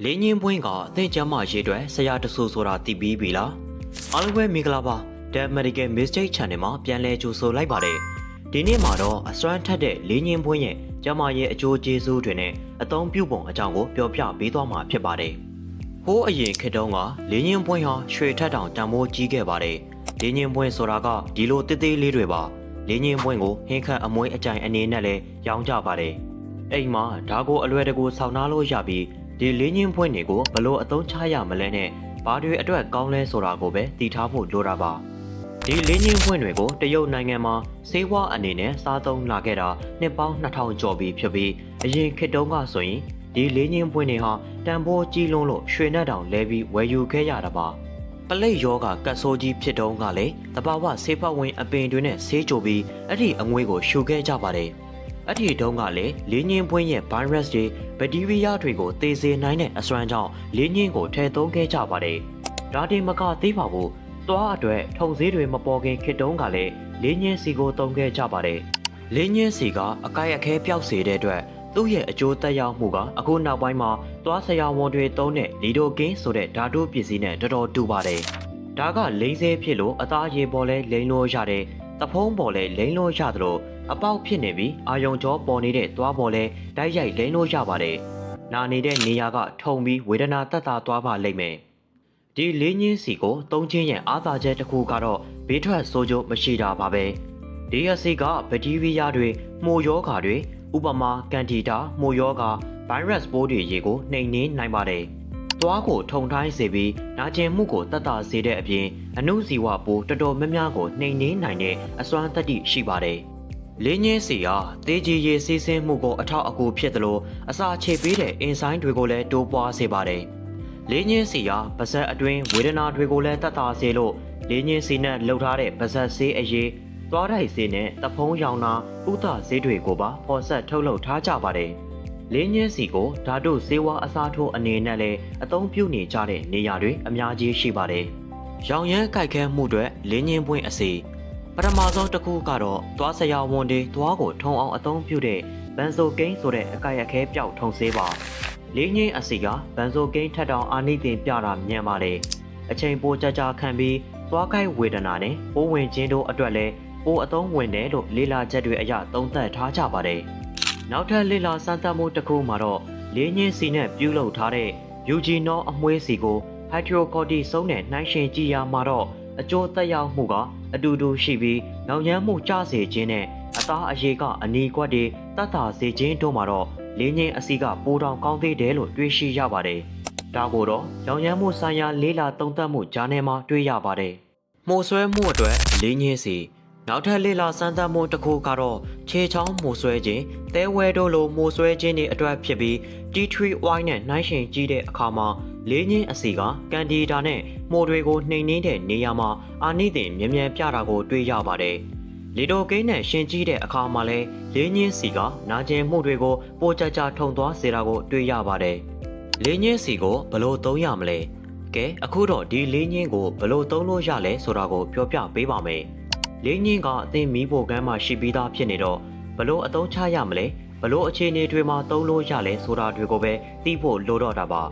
လင်းချင်းပွင့်ကအသင်ကျမ်းမာရေးအတွက်ဆရာတဆူဆိုတာတည်ပြီးပြီလားအားလုံးပဲမင်္ဂလာပါ The Medical Mistake Channel မှာပြန်လည်ကြိုဆိုလိုက်ပါတယ်ဒီနေ့မှာတော့အစွမ်းထက်တဲ့လင်းချင်းပွင့်ရဲ့ကျမ်းမာရေးအကျိုးကျေးဇူးတွေနဲ့အသုံးပြုပုံအကြောင်းကိုပြောပြပေးသွားမှာဖြစ်ပါတယ်ဟိုးအရင်ခေတ်တုန်းကလင်းချင်းပွင့်ဟာရွှေထက်တောင်တန်ဖိုးကြီးခဲ့ပါတယ်လင်းချင်းပွင့်ဆိုတာကဒီလိုတစ်သေးလေးတွေပါလင်းချင်းပွင့်ကိုဟင်းခတ်အမွှေးအကြိုင်အနေနဲ့လည်းရောင်းကြပါတယ်အိမ်မှာဓာကိုအလွယ်တကူဆောင်းနာလို့ရပြီး ဒီလင်းချင်းပွင့်တွေကိုဘလို့အသုံးချရမလဲနဲ့ဘာတွေအတွက်ကောင်းလဲဆိုတာကိုပဲသိထားဖို့လိုတာပါဒီလင်းချင်းပွင့်တွေကိုတရုတ်နိုင်ငံမှာစေဝါအနေနဲ့စားသုံးလာခဲ့တာနှစ်ပေါင်း2000ကျော်ပြီဖြစ်ပြီးအရင်ခေတ်တုန်းကဆိုရင်ဒီလင်းချင်းပွင့်တွေဟာတန်ဖိုးကြီးလွန်းလို့ရွှေနဲ့တောင်လဲပြီးဝယ်ယူခဲ့ရတာပါပလိတ်ယောဂကတ်ဆိုးကြီးဖြစ်တုန်းကလည်းတဘာဝဆေးဖက်ဝင်အပင်တွေနဲ့ဆေးကြိုပြီးအဲ့ဒီအငွေကိုရှုခဲ့ကြပါတယ်။ အဲ့ဒီတုန်းကလည်းလင်းညင်းပွင့်ရဲ့ virus တွေဘက်တီးရီးယားတွေကိုသေစေနိုင်တဲ့အစွမ်းကြောင့်လင်းညင်းကိုထည့်သုံးခဲ့ကြပါတယ်။ဒါတင်မကသေးပါဘူး။သွားအတွက်ထုံစည်းတွေမပေါ်ခင်ခေတ်တုန်းကလည်းလင်းညင်းစီကိုသုံးခဲ့ကြပါတယ်။လင်းညင်းစီကအကိုက်အခဲပျောက်စေတဲ့အတွက်သူ့ရဲ့အကျိုးသက်ရောက်မှုကအခုနောက်ပိုင်းမှာသွားဆရာဝန်တွေသုံးတဲ့လီဒိုကင်းဆိုတဲ့ဓာတုပစ္စည်းနဲ့တော်တော်တူပါတယ်။ဒါကလိမ့်ဆဲဖြစ်လို့အသားရေပေါ်လဲလိမ့်လို့ရတယ်။တဖုံးပေါ်လဲလိမ့်လို့ရသလို အပေါက်ဖြစ်နေပြီးအာယုံကြောပေါ်နေတဲ့သွားပေါ်လဲတိုက်ရိုက်လိမ့်လို့ရပါတယ်။နာနေတဲ့နေရာကထုံပြီးဝေဒနာတက်တာသွားပါလိမ့်မယ်။ဒီလေးညင်းစီကိုသုံးချင်းရဲ့အားသာချက်တစ်ခုကတော့ဘေးထွက်ဆိုးကျိုးမရှိတာပါပဲ။ DSC ကဘက်တီးရီးယားတွေမှုယောဂါတွေဥပမာကန်တီတာမှုယောဂါဗိုင်းရပ်စ်ပိုးတွေရေကိုနှိမ်နင်းနိုင်ပါတယ်။သွားကိုထုံထိုင်းစေပြီးနာကျင်မှုကိုတတ်တာစေတဲ့အပြင်အနုဇီဝပိုးတော်တော်များများကိုနှိမ်နင်းနိုင်တဲ့အစွမ်းတတ္တိရှိပါတယ်။ လင်းညင်းစီဟာတေးကြီးရေစီးဆင်းမှုကိုအထောက်အကူဖြစ်သလိုအစာခြေပေးတဲ့အင်ဆိုင်တွေကိုလည်းတိုးပွားစေပါတယ်။လင်းညင်းစီဟာပါဇက်အတွင်းဝေဒနာတွေကိုလည်းတတ်တာစေလို့လင်းညင်းစီနဲ့လှုပ်ထားတဲ့ပါဇက်ဆေးအရေးသွားတိုက်ဆေးနဲ့တဖုံးရောင်နာဥဒဆေးတွေကိုပါပေါ်ဆက်ထုတ်လုပ်ထားကြပါတယ်။လင်းညင်းစီကိုဓာတုဆေးဝါးအစားထိုးအနေနဲ့လည်းအသုံးပြုနေကြတဲ့နေရာတွေအများကြီးရှိပါတယ်။ရောင်ရမ်းကြိုက်ခဲမှုတွေလင်းညင်းပွင့်အစီ ပထမဆုံးတစ်ခုကတော့သွားဆရာဝန်တွေသွားကိုထုံအောင်အသုံးပြုတဲ့ဘန်ဆိုကိန်းဆိုတဲ့အကိုက်အခဲပျောက်ထုံဆေးပါ။လင်းညင်းအစီကဘန်ဆိုကိန်းထက်တောင်အာနိသင်ပြတာမြန်ပါတယ်။အချိန်ပိုကြာကြာခံပြီးသွားကိုက်ဝေဒနာနဲ့ပိုးဝင်ခြင်းတို့အတွက်လည်းပိုအသုံးဝင်တယ်လို့လေလာချက်တွေအရသုံးသပ်ထားကြပါတယ်။နောက်ထပ်လေလာစမ်းသပ်မှုတစ်ခုမှာတော့လေးညင်းစီနဲ့ပြုလုပ်ထားတဲ့ယူဂျီနောအမွှေးစီကိုဟိုက်ဒရိုကော်တီစုံနဲ့နှိုင်းယှဉ်ကြည့်ရမှာတော့အကျိုးသက်ရောက်မှုက အတူတူရှိပြီးနောင်ရမ်းမှုကျစေခြင်းနဲ့အသားအရေးကအနီကွက်တွေတတ်တာစေခြင်းတို့မှာတော့လေးညင်းအစီကပိုတောင်ကောင်းသေးတယ်လို့တွေးရှိရပါတယ်။ဒါကိုတော့ရောင်ရမ်းမှုဆိုင်ရာလေးလာသုံးသပ်မှုဂျာနယ်မှာတွေ့ရပါတယ်။မှုဆွဲမှုအတွက်လေးညင်းစီနောက်ထပ်လေလာစမ်းသပ်မှုတစ်ခုကတော့ခြေချောင်းမှုဆွဲခြင်းသဲဝဲတို့လိုမှုဆွဲခြင်းတွေအတွက်ဖြစ်ပြီး T3Y နဲ့နှိုင်းယှဉ်ကြည့်တဲ့အခါမှာ လေးညင်းအစီကကန်ဒီတာနဲ့မှုတွေကိုနှိမ်နှင်းတဲ့နေရာမှာအာနိသင်မြ мян ပြတာကိုတွေ့ရပါတယ်။လီဒိုကိန်းနဲ့ရှင်ကြည့်တဲ့အခါမှာလည်းလေးညင်းစီကနာကျင်မှုတွေကိုပိုကြကြထုံသွားစေတာကိုတွေ့ရပါတယ်။လေးညင်းစီကိုဘလို့သုံးရမလဲ။ကဲအခုတော့ဒီလေးညင်းကိုဘလို့သုံးလို့ရလဲဆိုတာကိုပြောပြပေးပါမယ်။ လေးညင်းကအသင်မီးဖို့ကမ်းမှာရှိပြီးသားဖြစ်နေတော့ဘလို့အသုံးချရမလဲဘလို့အခြေအနေတွေမှာသုံးလို့ရလဲဆိုတာတွေကိုပဲသိဖို့လိုတော့တာပါ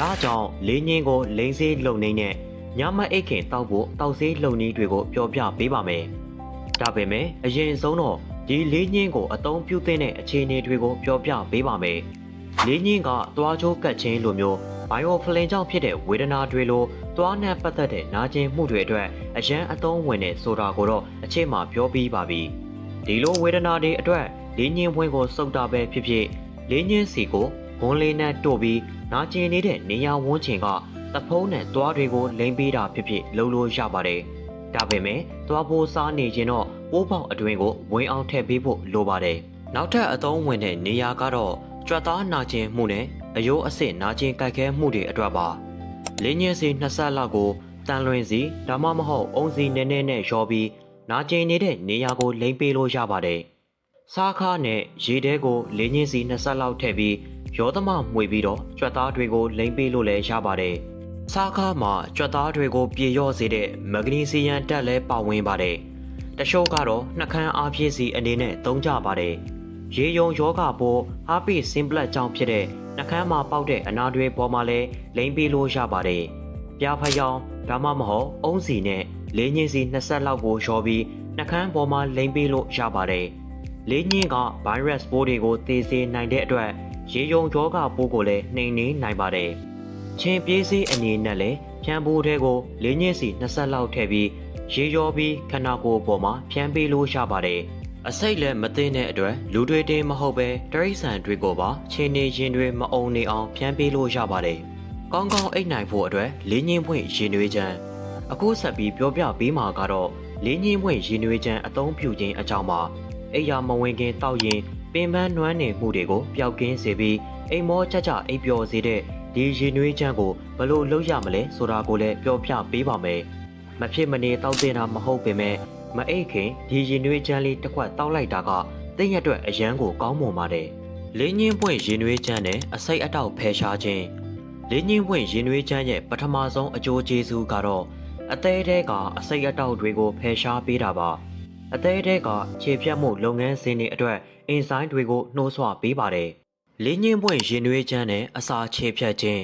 ဒါကြောင့်လေးညင်းကိုလိန်စေးလုံနေနဲ့ညမအိတ်ခင်တောက်ဖို့တောက်စေးလုံနည်းတွေကိုပြောပြပေးပါမယ်ဒါပေမဲ့အရင်ဆုံးတော့ဒီလေးညင်းကိုအသုံးပြုတဲ့အခြေအနေတွေကိုပြောပြပေးပါမယ်လေးညင်းကသွားချိုးကတ်ခြင်းလိုမျိုးဘိုင်ယိုဖလင်ကြောင့်ဖြစ်တဲ့ဝေဒနာတွေလိုသွားနဲ့ပတ်သက်တဲ့နာကျင်မှုတွေအတွက်အရန်အသုံးဝင်တဲ့ဆိုတာကိုတော့အချိန်မှပြောပြီးပါပြီ။ဒီလိုဝေဒနာတွေအတွက်လေးညင်းဝင်းကိုစုပ်တာပဲဖြစ်ဖြစ်လေးညင်းစီကို ဝန်လေးနဲ့တို့ပြီးနာကျင်နေတဲ့နေရာဝန်းကျင်ကတဖုံးနဲ့သွားတွေကိုလိမ့်ပေးတာဖြစ်ဖြစ်လုပ်လို့ရပါတယ်။ဒါပေမဲ့သွားပိုးစားနေခြင်းတော့ပိုးပေါက်အတွင်းကိုဝင်အောင်ထည့်ပေးဖို့လိုပါတယ်။နောက်ထပ်အသုံးဝင်တဲ့နေရာကတော့ကြွက်သားနာကျင်မှုနဲ့အယိုးအဆင့်နာကျင်ကြိုက်ခဲမှုတွေအတွက်ပါ။လင်းညင်းစီ20လောက်ကိုတန်လွင်စီဒါမှမဟုတ်အုံစီနည်းနည်းနဲ့ရောပြီးနာကျင်နေတဲ့နေရာကိုလိမ့်ပေးလို့ရပါတယ်။စားခါနဲ့ရေထဲကိုလင်းညင်းစီ20လောက်ထည့်ပြီး ရောသမမှွေပြီးတော့ကြွက်သားတွေကိုလိမ့်ပေးလို့လည်းရပါတယ်။စားခါမှာကြွက်သားတွေကိုပြေလျော့စေတဲ့မဂနီဆီယမ်ဓာတ်လည်းပါဝင်ပါတယ်။တချို့ကတော့နှကန်းအားဖြည့်စီအနေနဲ့သုံးကြပါတယ်။ရေယုံယောဂပိုးဟာပိစင်ပလက်ကြောင့်ဖြစ်တဲ့နှကမ်းမှာပေါက်တဲ့အနာတွေပေါ်မှာလည်းလိမ့်ပေးလို့ရပါတယ်။ပြားဖယောင်းဒါမှမဟုတ်အုံးစီနဲ့လေးညင်းစီ20လောက်ကိုလျှော်ပြီးနှကမ်းပေါ်မှာလိမ့်ပေးလို့ရပါတယ်။လေးညင်းက virus ပိုးတွေကိုသေစေနိုင်တဲ့အတွက် ရေယုံယောဂပိုးကိုလည်းနှိမ်နင်းနိုင်ပါတယ်။ချင်းပြေးစည်းအနေနဲ့လည်းဖြန်းပိုးတွေကိုလေးညင်းစီ20လောက်ထည့်ပြီးရေရောပြီးခန္ဓာကိုယ်ပေါ်မှာဖြန်းပေးလို့ရပါတယ်။အစိတ်လည်းမသိတဲ့အတွက်လူတွေတင်မဟုတ်ပဲတရိษံတွေကိုပါချင်းနေရင်တွေမအုံနေအောင်ဖြန်းပေးလို့ရပါတယ်။ကောင်းကောင်းအိတ်နိုင်ဖို့အတွက်လေးညင်းပွင့်ရင်တွေချမ်းအခုဆက်ပြီးပြောပြပေးမှာကတော့လေးညင်းပွင့်ရင်တွေချမ်းအသုံးပြုခြင်းအကြောင်းပါအိယာမဝင်ခင်တောက်ရင် ပင်ပန်းနွမ်းနေမှုတွေကိုပျောက်ကင်းစေပြီးအိမ်မောကြကြအိပ်ပျော်စေတဲ့ဒီရင်တွေချမ်းကိုဘလို့လုပ်ရမလဲဆိုတာကိုလည်းပြောပြပေးပါမယ်မဖြစ်မနေတောက်တင်တာမဟုတ်ပေမဲ့မအိတ်ခင်ဒီရင်တွေချမ်းလေးတစ်ခွက်တောက်လိုက်တာကသိရအတွက်အရန်ကိုကောင်းမွန်ပါတယ်လေးညင်းပွင့်ရင်တွေချမ်းနဲ့အစိတ်အတောက်ဖယ်ရှားခြင်းလေးညင်းပွင့်ရင်တွေချမ်းရဲ့ပထမဆုံးအကျိုးကျေးဇူးကတော့အသေးတဲကအစိတ်အတောက်တွေကိုဖယ်ရှားပေးတာပါအသေးတဲကခြေဖြတ်မှုလုပ်ငန်းစဉ်တွေအတွက် အင်ဆိုင်တွေကိုနှိုးဆွပေးပါတယ်လေးညင်းပွင့်ရင်တွေချမ်းနဲ့အစာခြေဖြတ်ခြင်း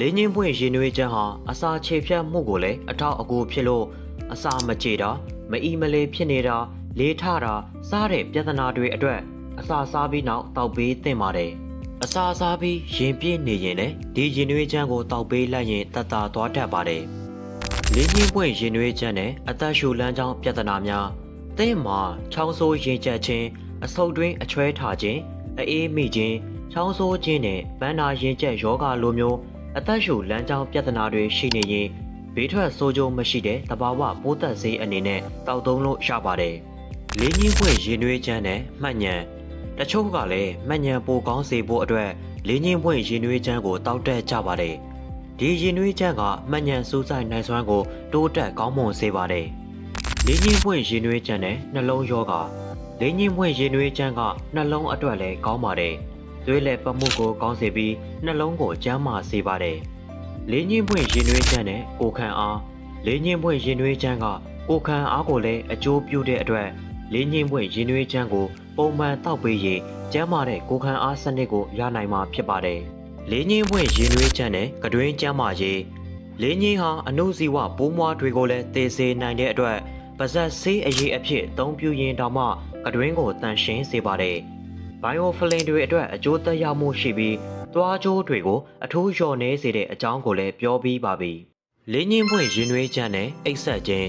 လေးညင်းပွင့်ရင်တွေချမ်းဟာအစာခြေဖြတ်မှုကိုလည်းအထောက်အကူဖြစ်လို့အစာမကြေတာမအီမလေးဖြစ်နေတာလေးထတာစားတဲ့ပြဿနာတွေအတွက်အစာစားပြီးနောက်တောက်ပေးသင့်ပါတယ်အစာစားပြီးရင်ပြည့်နေရင်လည်းဒီရင်နွေးချမ်းကိုတောက်ပေးလိုက်ရင်တတ်တာသွားတတ်ပါတယ်လေးညင်းပွင့်ရင်နွေးချမ်းနဲ့အသက်ရှူလမ်းကြောင်းပြဿနာများသင်မှာချောင်းဆိုးရင်ကျက်ခြင်း အဆုတ်တွင်းအချွဲထားခြင်းအေးမိခြင်းချောင်းဆိုးခြင်းနဲ့ဗန္နာရင်ကျက်ယောဂလိုမျိုးအသက်ရှူလမ်းကြောင်းပြဿနာတွေရှိနေရင်ဘေးထွက်ဆိုးကျိုးမရှိတဲ့တဘာဝပိုးသက်ဆေးအနေနဲ့တောက်သုံးလို့ရပါတယ်။လေးညင်းပွင့်ရင်နွေးချမ်းနဲ့မှတ်ညံတချို့ကလည်းမှတ်ညံပိုကောင်းစေဖို့အတွက်လေးညင်းပွင့်ရင်နွေးချမ်းကိုတောက်တက်ကြပါတယ်။ဒီရင်နွေးချမ်းကမှတ်ညံစူးစိုက်နိုင်စွမ်းကိုတိုးတက်ကောင်းမွန်စေပါတယ်။လေးညင်းပွင့်ရင်နွေးချမ်းနဲ့နှလုံးယောဂ လေးညင်းပွင့်ရင်နွေးချမ်းကနှလုံးအတွက်လည်းကောင်းပါတယ်။သွေးလက်ပတ်မှုကိုကောင်းစေပြီးနှလုံးကိုကျန်းမာစေပါတယ်။လေးညင်းပွင့်ရင်နွေးချမ်းနဲ့ကိုခံအားလေးညင်းပွင့်ရင်နွေးချမ်းကကိုခံအားကိုလည်းအကျိုးပြုတဲ့အတွက်လေးညင်းပွင့်ရင်နွေးချမ်းကိုပုံမှန်တောက်ပေးရင်ကျန်းမာတဲ့ကိုခံအားစနစ်ကိုရနိုင်မှာဖြစ်ပါတယ်။လေးညင်းပွင့်ရင်နွေးချမ်းနဲ့ကတွင်းကျန်းမာရေးလေးညင်းဟာအနုဇီဝပိုးမွားတွေကိုလည်းသေစေနိုင်တဲ့အတွက် ပါဇက်ဆေးအရေးအဖြစ်အသုံးပြုရင်တောင်မှကတွင်းကိုတန်ရှင်းစေပါတယ်။ဘိုင်ယိုဖလင်တွေအတွက်အကျိုးသက်ရောက်မှုရှိပြီးသွားကျိုးတွေကိုအထူးလျော်နေစေတဲ့အကြောင်းကိုလည်းပြောပြီးပါပြီ။လေးညင်းပွင့်ရင်နွေးချမ်းနဲ့အိတ်ဆက်ခြင်း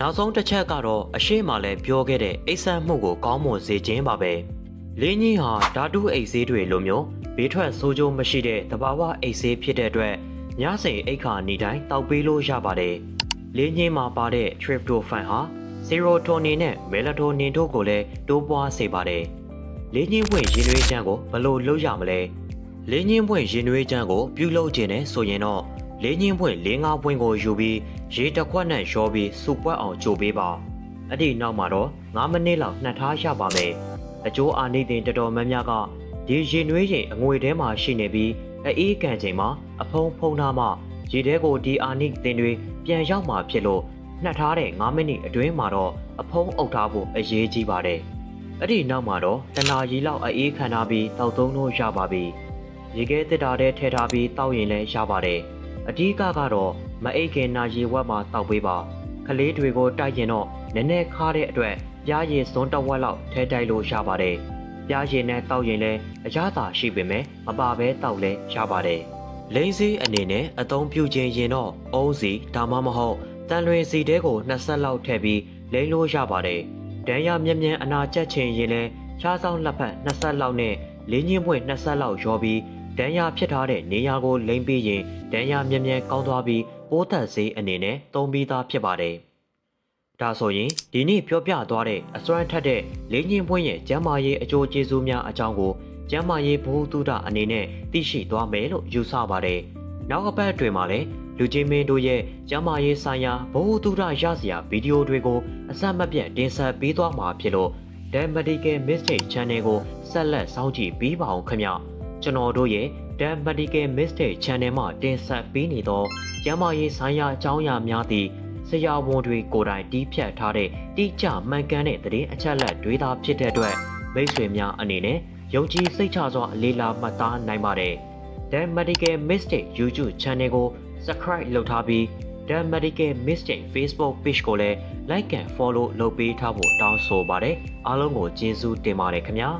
နောက်ဆုံးတစ်ချက်ကတော့အရှိမလည်းပြောခဲ့တဲ့အိတ်ဆက်မှုကိုကောင်းမွန်စေခြင်းပါပဲ။လေးညင်းဟာဓာတုအိတ်ဆေးတွေလိုမျိုးဘေးထွက်ဆိုးကျိုးမရှိတဲ့တဘာဝအိတ်ဆေးဖြစ်တဲ့အတွက်ညစိန်အိတ်ခါနေတိုင်းတောက်ပေးလို့ရပါတယ်။ လေးညင်းမှာပါတဲ့ tryptophan ဟာ serotonin နဲ့ melatonin တို့ကိုလည်းတိုးပွားစေပါတယ်။လေးညင်းပွင့်ရင်နွေးချမ်းကိုဘယ်လိုလုပ်ရမလဲ။လေးညင်းပွင့်ရင်နွေးချမ်းကိုပြုလုပ်ခြင်းနဲ့ဆိုရင်တော့လေးညင်းပွင့်လေးငါးပွင့်ကိုယူပြီးရေတစ်ခွက်နဲ့ရောပြီးစူပွက်အောင်ကြိုပေးပါ။အဲ့ဒီနောက်မှာတော့9မိနစ်လောက်နှက်ထားရပါမယ်။အကျိုးအာနိသင်တော်တော်များများကဒီရင်နွေးရင်အငွေထဲမှာရှိနေပြီးအေးကန်ချိန်မှာအဖုံဖုံထားမှ ရေထဲကိုဒီအာနိသင်တွေပြန်ရောက်မှာဖြစ်လို့နှက်ထားတဲ့9မိနစ်အတွင်းမှာတော့အဖုံးအုပ်ထားဖို့အရေးကြီးပါတယ်။အဲ့ဒီနောက်မှာတော့တနာရီလောက်အေးခံထားပြီးတောက်သုံးလို့ရပါပြီ။ရေခဲတစ်တာထဲထည့်ထားပြီးတောက်ရင်လည်းရပါတယ်။အဓိကကတော့မအိတ်ခင်နာရီဝက်မှာတောက်ပေးပါ။ကလေးတွေကိုတိုက်ရင်တော့နည်းနည်းခါတဲ့အတွက်ပြားရည်စွန်းတစ်ဝက်လောက်ထဲတိုက်လို့ရပါတယ်။ပြားရည်နဲ့တောက်ရင်လည်းအရသာရှိပေမဲ့မပါဘဲတောက်လည်းရပါတယ်။ လိမ့်စီအနေနဲ့အသုံးပြုခြင်းရင်တော့အုံးစီဒါမှမဟုတ်တန်လွင်စီတဲကို20လောက်ထည့်ပြီးလိမ့်လို့ရပါတယ်။ဒဏ်ရမြ мян အနာကျက်ခြင်းရင်လည်းချားဆောင်လက်ဖက်20လောက်နဲ့လင်းချင်းပွင့်20လောက်ရောပြီးဒဏ်ရဖြစ်ထားတဲ့နေရာကိုလိမ့်ပြီးရင်ဒဏ်ရမြ мян ကောင်းသွားပြီးပိုးသက်စေးအနေနဲ့သုံးပြီးသားဖြစ်ပါတယ်။ဒါဆိုရင်ဒီနေ့ပြောပြသွားတဲ့အစွမ်းထက်တဲ့လင်းချင်းပွင့်ရဲ့ကျမ်းမာရေးအကျိုးကျေးဇူးများအကြောင်းကို ကျမ်းမာရေးဘ ഹു တုဒအနေနဲ့သိရှိသွားမယ်လို့ယူဆပါတယ်။နောက်အပတ်အတွင်းမှာလည်းလူချင်းမင်းတို့ရဲ့ကျမ်းမာရေးဆိုင်ရာဘ ഹു တုဒရစရာဗီဒီယိုတွေကိုအစမပြတ်တင်ဆက်ပေးသွားမှာဖြစ်လို့ The Medical Mistake Channel ကိုဆက်လက်စောင့်ကြည့်ပေးပါအောင်ခင်ဗျ။ကျွန်တော်တို့ရဲ့ The Medical Mistake Channel မှာတင်ဆက်ပေးနေသောကျမ်းမာရေးဆိုင်ရာအကြောင်းအရာများသည့်ဆရာဝန်တွေကိုယ်တိုင်တီးဖြတ်ထားတဲ့တိကျမှန်ကန်တဲ့သတင်းအချက်အလက်တွေသာဖြစ်တဲ့အတွက်မိတ်ဆွေများအနေနဲ့ ယုံကြည်စိတ်ချစွာအလေးလာမှတ်သားနိုင်ပါတယ်။ The Medical Mistake YouTube Channel ကို Subscribe လုပ်ထားပြီး The Medical Mistake Facebook Page ကိုလည်း Like and Follow လုပ်ပေးထားဖို့တောင်းဆိုပါတယ်အားလုံးကိုကျေးဇူးတင်ပါတယ်ခင်ဗျာ